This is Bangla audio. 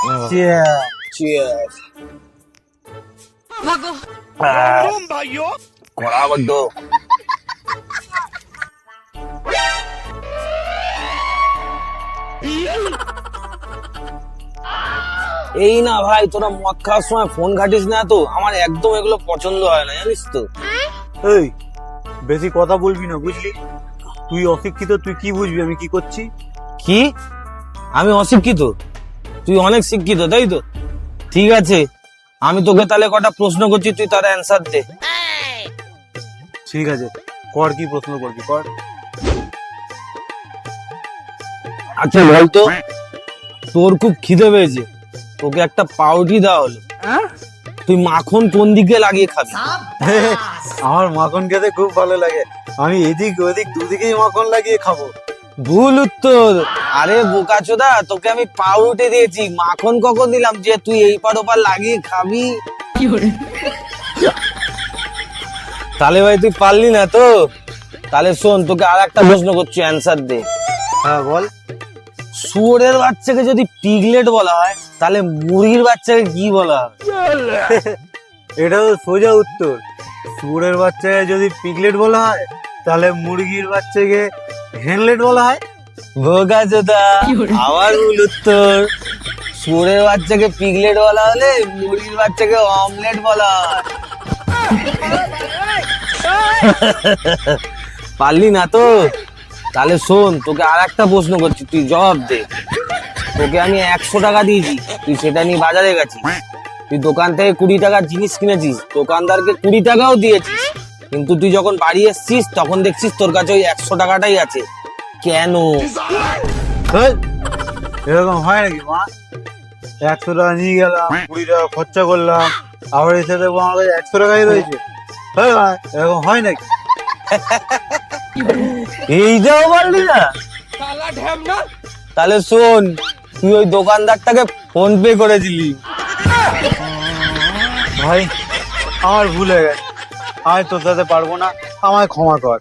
Cheers. কড়া বড্ড এই না ভাই তোরা মদ খাওয়ার সময় ফোন ঘাটিস না তো? আমার একদম এগুলো পছন্দ হয় না জানিস তো? এই বেশি কথা বলবি না বুঝলি? তুই অশিক্ষিত তুই কি বুঝবি? আমি কি করছি? কি? আমি অশিক্ষিত? তুই অনেক শিক্ষিত তাই তো? ঠিক আছে আমি তোকে তাহলে কটা প্রশ্ন করছি তুই তার অ্যান্সার দে। ঠিক আছে কর কি প্রশ্ন করবি কর। আচ্ছা বলতো তোর খুব খিদে পেয়েছে তোকে একটা পাউটি দেওয়া হলো। তুই মাখন কোন দিকে লাগিয়ে খাবি? আমার মাখন খেতে খুব ভালো লাগে আমি এদিক ওদিক দুদিকেই মাখন লাগিয়ে খাব। ভুল উত্তর। আরে বোকাচোদা তোকে আমি পাউরুটি দিয়েছি। মাখন কখন দিলাম যে তুই এই পার ওপার লাগিয়ে খাবি? তাহলে ভাই তুই পারলি না তো? তাহলে শোন তোকে আর একটা প্রশ্ন করছি অ্যান্সার দে। হ্যাঁ বল। শুয়োরের বাচ্চাকে যদি পিগলেট বলা হয় তাহলে মুরগির বাচ্চাকে কি বলা হয়? এটা তো সোজা উত্তর। সুরের বাচ্চাকে যদি পিগলেট বলা হয় তাহলে মুরগির বাচ্চাকে হেনলেট বলা হয়। বোকাচোদা আবার ভুল উত্তর। শুয়োরের বাচ্চাকে পিগলেট বলা হলে মুরগির বাচ্চাকে অমলেট বলা হয়। পারলি না তো? তাহলে শোন তোকে আর একটা প্রশ্ন করছি তুই জবাব দে। তোকে আমি একশো টাকা দিয়েছি তুই সেটা নিয়ে বাজারে গেছিস। তুই দোকান থেকে কুড়ি টাকার জিনিস কিনেছিস দোকানদারকে কুড়ি টাকাও দিয়েছিস। কিন্তু তুই যখন বাড়ি এসছিস তখন দেখছিস তোর কাছে ওই একশো টাকাটাই আছে। কেন? এরকম হয় নাকি মা? একশো টাকা নিয়ে গেলাম কুড়ি টাকা খরচা করলাম আবার এসে দেখব আমার কাছে একশো টাকাই রয়েছে। হ্যাঁ এরকম হয় নাকি? এইটাও বললি না? তাহলে শোন তুই ওই দোকানদারটাকে ফোন পে করেছিলি। ভাই আমার ভুল হয়ে গেছে। আমি সাথে পারব না আমায় ক্ষমা কর।